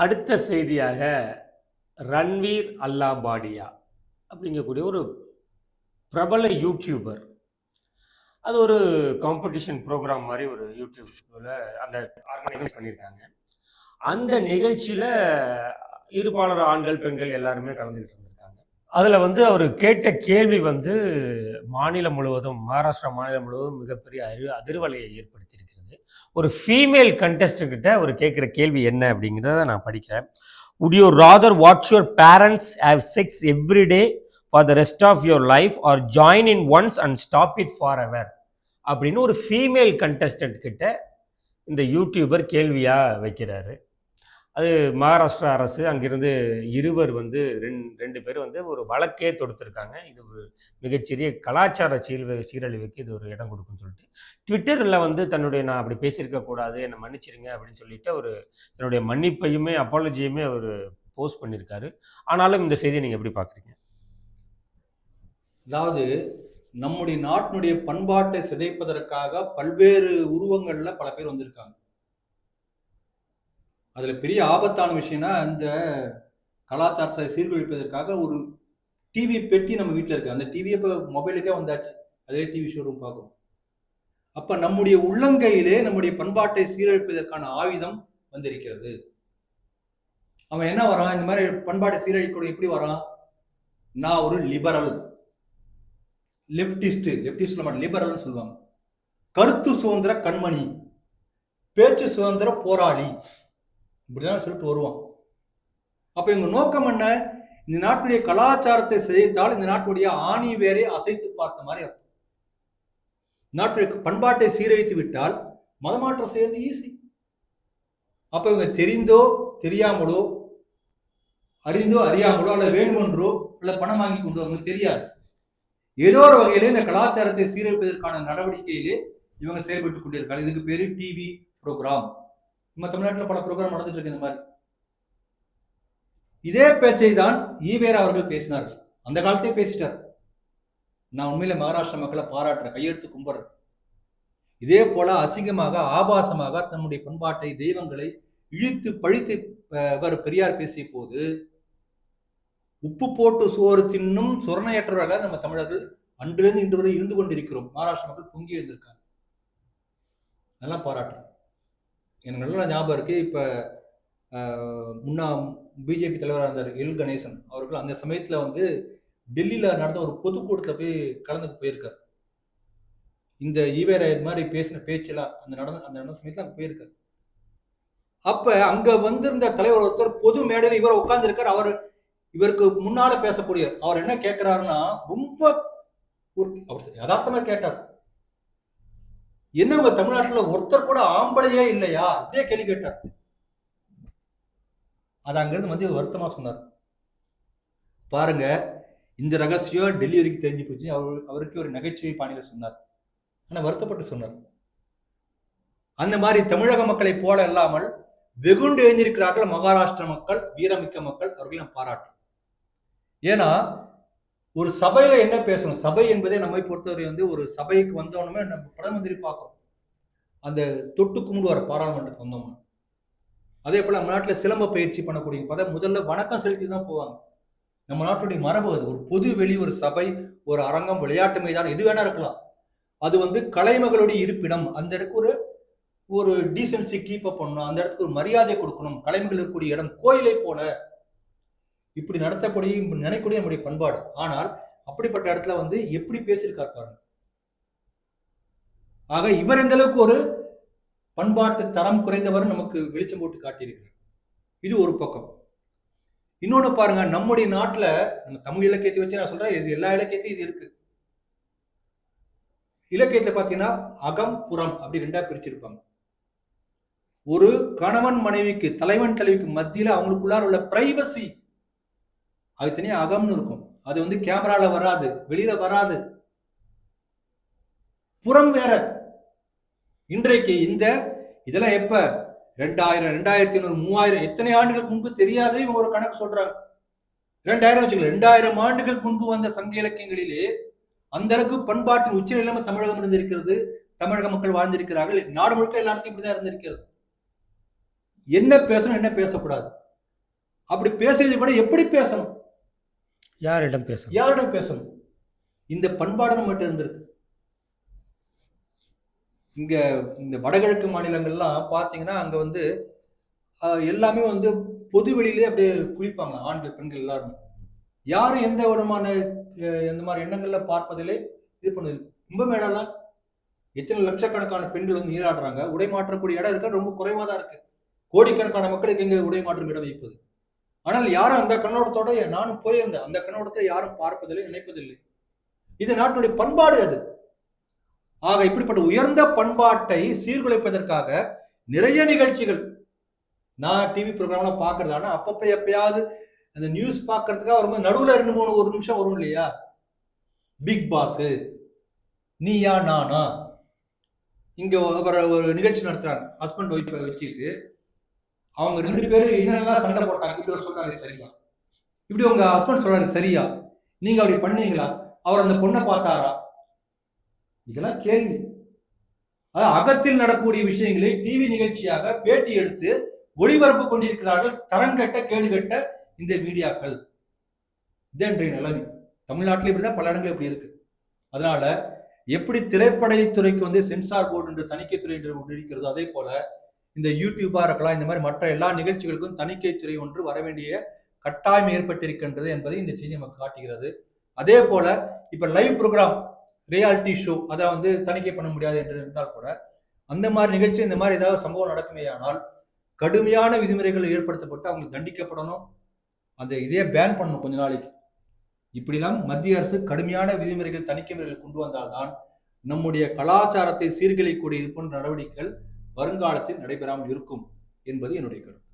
அடுத்த செய்தியாக ரன்வீர் அல்லாபாடியா அப்படிங்கக்கூடிய ஒரு பிரபல யூடியூபர் அது ஒரு காம்படிஷன் ப்ரோக்ராம் மாதிரி ஒரு யூடியூப்ல அந்த ஆர்கனைஸ் பண்ணியிருக்காங்க. அந்த நிகழ்ச்சியில் இருபாளர் ஆண்கள் பெண்கள் எல்லாருமே கலந்துக்கிட்டு இருந்திருக்காங்க. அதில் வந்து அவர் கேட்ட கேள்வி வந்து மாநிலம் முழுவதும் மகாராஷ்டிரா மாநிலம் முழுவதும் மிகப்பெரிய அறி அதிர்வலையை ஏற்படுத்தியிருக்கு. ஒரு ஃபீமேல் கண்டஸ்டன்கிட்ட ஒரு கேட்குற கேள்வி என்ன அப்படிங்கிறத நான் படிக்கிறேன் would you rather watch your parents have sex every day for the rest of your life or join in once and stop it forever அப்படின்னு ஒரு ஃபீமேல் கண்டஸ்டன்ட் கிட்ட இந்த யூடியூபர் கேள்வியாக வைக்கிறாரு அது மகாராஷ்டிரா அரசு அங்கிருந்து இருவர் வந்து ரெண்டு ரெண்டு பேர் வந்து ஒரு வழக்கே தொடுத்திருக்காங்க. இது ஒரு மிகச்சிறிய கலாச்சார சீர்வ சீரழிவுக்கு இது ஒரு இடம் கொடுக்குன்னு சொல்லிட்டு. ட்விட்டரில் வந்து தன்னுடைய நான் அப்படி பேசியிருக்க கூடாது என்னை மன்னிச்சிருங்க அப்படின்னு சொல்லிட்டு ஒரு தன்னுடைய மன்னிப்பையுமே அப்பாலஜியுமே அவர் போஸ்ட் பண்ணியிருக்காரு. ஆனாலும் இந்த செய்தியை நீங்கள் எப்படி பார்க்குறீங்க? அதாவது நம்முடைய நாட்டினுடைய பண்பாட்டை சிதைப்பதற்காக பல்வேறு உருவங்களில் பல பேர் வந்திருக்காங்க. அதுல பெரிய ஆபத்தான விஷயம்னா அந்த கலாச்சாரத்தை சீர்குலைப்பதற்காக ஒரு டிவி பெட்டி நம்ம வீட்டில் இருக்கு. அந்த டிவி இப்போ மொபைலுக்கே வந்தாச்சு. அதே டிவி ஷோரூம் பார்க்கும் அப்ப நம்முடைய உள்ளங்கையிலே நம்முடைய பண்பாட்டை சீரழிப்பதற்கான ஆயுதம் வந்திருக்கிறது. அவன் என்ன வரான்? இந்த மாதிரி பண்பாட்டை சீரழிக்கூட எப்படி வரான்? நான் ஒரு லிபரல் லெப்டிஸ்ட் லெப்டிஸ்ட் நம்ம லிபரல்னு சொல்லுவாங்க. கருத்து சுதந்திர கண்மணி. பேச்சு சுதந்திர போராளி. இப்படிதான் சொல்லிட்டு வருவான். அப்போ எங்கள் நோக்கம் என்ன? இந்த நாட்டுடைய கலாச்சாரத்தை சிதைத்தால் இந்த நாட்டுடைய ஆணி வேரை அசைத்து பார்த்த மாதிரி அர்த்தம். நாட்டுடைய பண்பாட்டை சீரழித்து விட்டால் மதமாற்றம் செய்யறது ஈஸி அப்போ இவங்க தெரிந்தோ தெரியாமலோ அறிந்தோ அறியாமலோ அல்ல வேண்டுமென்றோ அல்ல பணம் வாங்கி கொண்டு அவங்க தெரியாது. ஏதோ ஒரு வகையிலே இந்த கலாச்சாரத்தை சீரழிப்பதற்கான நடவடிக்கையிலே இவங்க செயல்பட்டு கொண்டிருக்காங்க இதுக்கு பேரு டிவி ப்ரோக்ராம் நம்ம தமிழ்நாட்டில் பல ப்ரோக்ராம் நடந்துட்டு இருக்கு இந்த மாதிரி. இதே பேச்சை தான் ஈவேரா அவர்கள் பேசினார். அந்த காலத்தையே பேசிட்டார். நான் உண்மையில மகாராஷ்டிரா மக்களை பாராட்டுறேன் கையெழுத்து கும்பிடுறேன் இதே போல அசிங்கமாக ஆபாசமாக தன்னுடைய பண்பாட்டை தெய்வங்களை இழுத்து பழித்து இவர் பெரியார் பேசிய போது உப்பு போட்டு சோறு தின்னும் சுரணையற்றவர்களாக நம்ம தமிழர்கள் அன்றிலிருந்து இன்று வரை இருந்து கொண்டிருக்கிறோம். மகாராஷ்டிர மக்கள் பொங்கி எழுந்திருக்காங்க. நல்லா பாராட்டுறேன். எனக்கு நல்லா ஞாபகம் இருக்குது இப்போ முன்னா பிஜேபி தலைவராக இருந்தார் எல் கணேசன் அவர்கள் அந்த சமயத்தில் வந்து டெல்லியில் நடந்த ஒரு பொதுக்கூட்டத்தில் போய் கலந்துக்கு போயிருக்கார். இந்த ஈவேரா இது மாதிரி பேசின பேச்செல்லாம் அந்த நடந்த அந்த நடந்த சமயத்தில் அங்கே போயிருக்காரு. அப்போ அங்கே வந்திருந்த தலைவர் ஒருத்தர் பொது மேடையில் இவர் உட்காந்துருக்கார் அவர் இவருக்கு முன்னால பேசக்கூடிய அவர் என்ன கேட்கிறாருன்னா ரொம்ப ஒரு அவர் யதார்த்தமாக கேட்டார். என்ன உங்க தமிழ்நாட்டுல ஒருத்தர் கூட ஆம்பளையே இல்லையா? அப்படியே கேள்வி கேட்டார். அது அங்கிருந்து வந்து வருத்தமா சொன்னார். பாருங்க இந்த ரகசியம் டெல்லி வரைக்கும் தெரிஞ்சு போச்சு. அவர் அவருக்கு ஒரு நகைச்சுவை பாணியில சொன்னார். ஆனா வருத்தப்பட்டு சொன்னார். அந்த மாதிரி தமிழக மக்களை போல இல்லாமல் வெகுண்டு எழுந்திருக்கிறார்கள் மகாராஷ்டிர மக்கள் வீரமிக்க மக்கள் அவர்களை பாராட்டு. ஏன்னா ஒரு சபையில என்ன பேசணும்? சபை என்பதே நம்மை பொறுத்தவரை வந்து ஒரு சபைக்கு வந்தவனுமே நம்ம பிரதம மந்திரி பார்க்கணும். அந்த தொட்டு கும்பிடுவார் பாராளுமன்றத்துக்கு வந்தோம்னா அதே போல நம்ம நாட்டில் சிலம்ப பயிற்சி பண்ணக்கூடிய பார்த்தா முதல்ல வணக்கம் செலுத்தி தான் போவாங்க. நம்ம நாட்டுடைய மரபு அது. ஒரு பொது வெளி ஒரு சபை ஒரு அரங்கம் விளையாட்டு மைதானம் எது வேணா இருக்கலாம். அது வந்து கலைமகளுடைய இருப்பிடம். அந்த இடத்துக்கு ஒரு ஒரு டீசென்சி கீப் அப் பண்ணணும். அந்த இடத்துக்கு ஒரு மரியாதை கொடுக்கணும். கலைமகள் இருக்கக்கூடிய இடம். கோயிலை போல இப்படி நடத்தக்கூடிய நினைக்கூடிய நினைக்கக்கூடிய நம்முடைய பண்பாடு. ஆனால் அப்படிப்பட்ட இடத்துல வந்து எப்படி பேசியிருக்கார் பாருங்க. ஆக இவர் எந்த அளவுக்கு ஒரு பண்பாட்டு தரம் குறைந்தவர் நமக்கு வெளிச்சம் போட்டு காட்டியிருக்கிறார். இது ஒரு பக்கம். இன்னொன்னு பாருங்க நம்முடைய நாட்டில் நம்ம தமிழ் இலக்கியத்தை வச்சு நான் சொல்றேன் இது எல்லா இலக்கியத்தையும் இது இருக்கு. இலக்கியத்தில் பார்த்தீங்கன்னா அகம் புறம் அப்படி ரெண்டா பிரிச்சிருப்பாங்க. ஒரு கணவன் மனைவிக்கு தலைவன் தலைவிக்கு மத்தியில் அவங்களுக்குள்ளார உள்ள பிரைவசி அது தனியாக அகம்னு இருக்கும். அது வந்து கேமரால வராது வெளியில வராது. புறம் வேற. இன்றைக்கு இந்த இதெல்லாம் எப்ப? ரெண்டாயிரம் ரெண்டாயிரத்தி ஐநூறு மூவாயிரம் எத்தனை ஆண்டுகளுக்கு முன்பு தெரியாதே இவங்க ஒரு கணக்கு சொல்றாங்க. ரெண்டாயிரம் வச்சுக்கல ரெண்டாயிரம் ஆண்டுகள் முன்பு வந்த சங்க இலக்கியங்களிலே அந்த அளவுக்கு பண்பாட்டின் உச்ச நிலைமை தமிழகம் இருந்திருக்கிறது தமிழக மக்கள் வாழ்ந்திருக்கிறார்கள். நாடு முழுக்க எல்லா இடத்துலையும் இப்படிதான் இருந்திருக்கிறது. என்ன பேசணும் என்ன பேசக்கூடாது. அப்படி பேசுறது கூட எப்படி பேசணும்? யாரிடம் பேசணும்? யாரிடம் பேசணும்? இந்த பண்பாடு நம்மகிட்ட இருந்திருக்கு. இங்க இந்த வடகிழக்கு மாநிலங்கள்லாம் பாத்தீங்கன்னா அங்க வந்து எல்லாமே வந்து பொது வெளியிலே அப்படியே குளிப்பாங்க ஆண்கள் பெண்கள் எல்லாருமே. யாரும் எந்த விதமான இந்த எந்த மாதிரி எண்ணங்கள்ல பார்ப்பதிலே இது பண்ணுது. கும்பமேளாலாம் எத்தனை லட்சக்கணக்கான பெண்கள் வந்து நீராடுறாங்க. உடை மாற்றக்கூடிய இடம் இருக்க. ரொம்ப குறைவாக தான் இருக்கு. கோடிக்கணக்கான மக்களுக்கு எங்க உடை மாற்றும் இடம் வைப்பது? ஆனால் யாரும் அந்த கண்ணோட்டத்தோட நானும் போயிருந்தேன் அந்த கண்ணோட்டத்தை யாரும் பார்ப்பதில்லை நினைப்பதில்லை. இது நாட்டுடைய பண்பாடு அது. ஆக இப்படிப்பட்ட உயர்ந்த பண்பாட்டை சீர்குலைப்பதற்காக நிறைய நிகழ்ச்சிகள் நான் டிவி ப்ரோக்ராம்லாம் பார்க்கறது. ஆனால் அப்பப்ப எப்பயாவது அந்த நியூஸ் பார்க்கறதுக்காக வரும்போது நடுவில் ரெண்டு மூணு ஒரு நிமிஷம் வரும் இல்லையா? Big pass Neeya Naana? இங்கே ஒரு நிகழ்ச்சி நடத்துகிறாங்க ஹஸ்பண்ட் ஒய்ஃபை வச்சுக்கிட்டு அவங்க ரெண்டு பேரும் என்னெல்லாம் சண்டை போட்டாங்க? இப்படி சொல்றாரு சரியா? இப்படி உங்க ஹஸ்பண்ட் சொல்றாரு சரியா? நீங்க அப்படி பண்ணீங்களா? அவர் அந்த பொண்ணை பார்த்தாரா? இதெல்லாம் கேள்வி. அதாவது அகத்தில் நடக்கக்கூடிய விஷயங்களை டிவி நிகழ்ச்சியாக பேட்டி எடுத்து ஒளிபரப்பு கொண்டிருக்கிறார்கள் தரங்கெட்ட கேடு கெட்ட இந்த மீடியாக்கள். இது இன்றைய நிலைமை. தமிழ்நாட்டில் இப்படிதான் பல இடங்கள் இப்படி இருக்கு. அதனால எப்படி திரைப்படத்துறைக்கு வந்து சென்சார் போர்டு என்று தணிக்கைத்துறை என்று ஒன்று இருக்கிறதோ அதே போல இந்த யூடியூபா இருக்கலாம் இந்த மாதிரி மற்ற எல்லா நிகழ்ச்சிகளுக்கும் தணிக்கை துறை ஒன்று வர வேண்டிய கட்டாயம் ஏற்பட்டிருக்கின்றது என்பதை இந்த செய்தி நமக்கு காட்டுகிறது. அதே போல இப்ப லைவ் ப்ரோக்ராம் ரியாலிட்டி ஷோ அதை வந்து தணிக்கை பண்ண முடியாது என்று இருந்தால் கூட அந்த மாதிரி நிகழ்ச்சி இந்த மாதிரி ஏதாவது சம்பவம் நடக்குமேயானால் கடுமையான விதிமுறைகள் ஏற்படுத்தப்பட்டு அவங்களுக்கு தண்டிக்கப்படணும். அந்த இதே பேன் பண்ணணும் கொஞ்ச நாளைக்கு. இப்படிலாம் மத்திய அரசு கடுமையான விதிமுறைகள் தணிக்கை முறைகள் கொண்டு வந்தால்தான் நம்முடைய கலாச்சாரத்தை சீர்குலைக்கூடிய இது போன்ற நடவடிக்கைகள் வருங்காலத்தில் நடைபெறாமல் இருக்கும் என்பது என்னுடைய கருத்து.